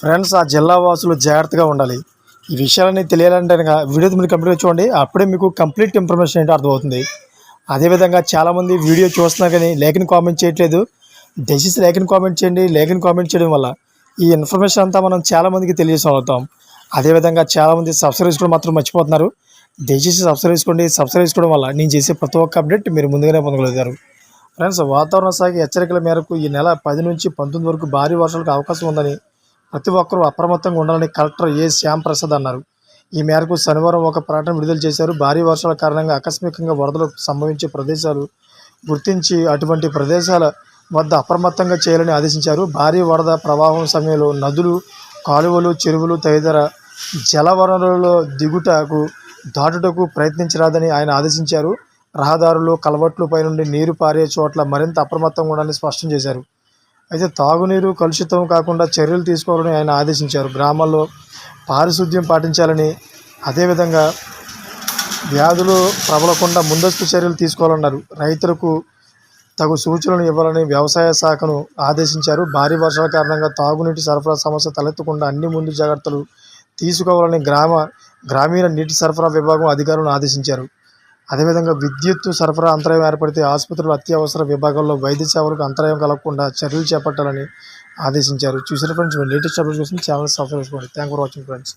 Friends ఆ జిల్లా వాసులు జాగ్రత్తగా ఉండాలి. ఈ విషయాలన్నీ తెలియాలంటే కనుక వీడియో మీరు కంప్లీట్ చూడండి. అప్పుడే మీకు కంప్లీట్ ఇన్ఫర్మేషన్ ఏంటో అర్థమవుతుంది. అదేవిధంగా చాలామంది వీడియో చూస్తున్నా కానీ లేఖని కామెంట్ చేయట్లేదు. దయచేసి లేఖని కామెంట్ చేయండి. లేఖని కామెంట్ చేయడం వల్ల ఈ ఇన్ఫర్మేషన్ అంతా మనం చాలామందికి తెలియజేస్తాం అదేవిధంగా చాలామంది సబ్స్క్రైబ్ కూడా మాత్రం మర్చిపోతున్నారు. దయచేసి సబ్స్క్రైబ్ చేసుకోండి. సబ్స్క్రైబ్ చేసుకోవడం వల్ల నేను చేసే ప్రతి ఒక్క అప్డేట్ మీరు ముందుగానే పొందగలుగుతారు. ఫ్రెండ్స్ వాతావరణ శాఖ హెచ్చరికల మేరకు ఈ నెల పది నుంచి పంతొమ్మిది వరకు భారీ వర్షాలకు అవకాశం ఉందని ప్రతి ఒక్కరూ అప్రమత్తంగా ఉండాలని కలెక్టర్ ఏ శ్యామ్ ప్రసాద్ అన్నారు. ఈ మేరకు శనివారం ఒక ప్రకటన విడుదల చేశారు. భారీ వర్షాల కారణంగా ఆకస్మికంగా వరదలు సంభవించే ప్రదేశాలు గుర్తించి అటువంటి ప్రదేశాల వద్ద అప్రమత్తంగా చేయాలని ఆదేశించారు. భారీ వరద ప్రవాహం సమయంలో నదులు కాలువలు చెరువులు తదితర జలవనరులలో దిగుటకు దాటుటకు ప్రయత్నించరాదని ఆయన ఆదేశించారు. రహదారులు కలవట్లపై నుండి నీరు పారే చోట్ల మరింత అప్రమత్తంగా ఉండాలని స్పష్టం చేశారు. అయితే తాగునీరు కలుషితం కాకుండా చర్యలు తీసుకోవాలని ఆయన ఆదేశించారు. గ్రామాల్లో పారిశుద్ధ్యం పాటించాలని అదేవిధంగా వ్యాధులు ప్రబలకుండా ముందస్తు చర్యలు తీసుకోవాలన్నారు. రైతులకు తగు సూచనలు ఇవ్వాలని వ్యవసాయ శాఖను ఆదేశించారు. భారీ వర్షాల కారణంగా తాగునీటి సరఫరా సమస్య తలెత్తకుండా అన్ని ముందు జాగ్రత్తలు తీసుకోవాలని గ్రామ గ్రామీణ నీటి సరఫరా విభాగం అధికారులను ఆదేశించారు. అదేవిధంగా విద్యుత్ సరఫరా అంతరాయం ఏర్పడితే ఆసుపత్రులు అత్యవసర విభాగాల్లో వైద్య సేవలకు అంతరాయం కలగకుండా చర్యలు చేపట్టాలని ఆదేశించారు. చూసిన ఫ్రెండ్స్ లేటెస్ట్ అప్డేట్ కోసం ఛానల్ సబ్స్క్రైబ్ చేసుకోండి. Thank for watching friends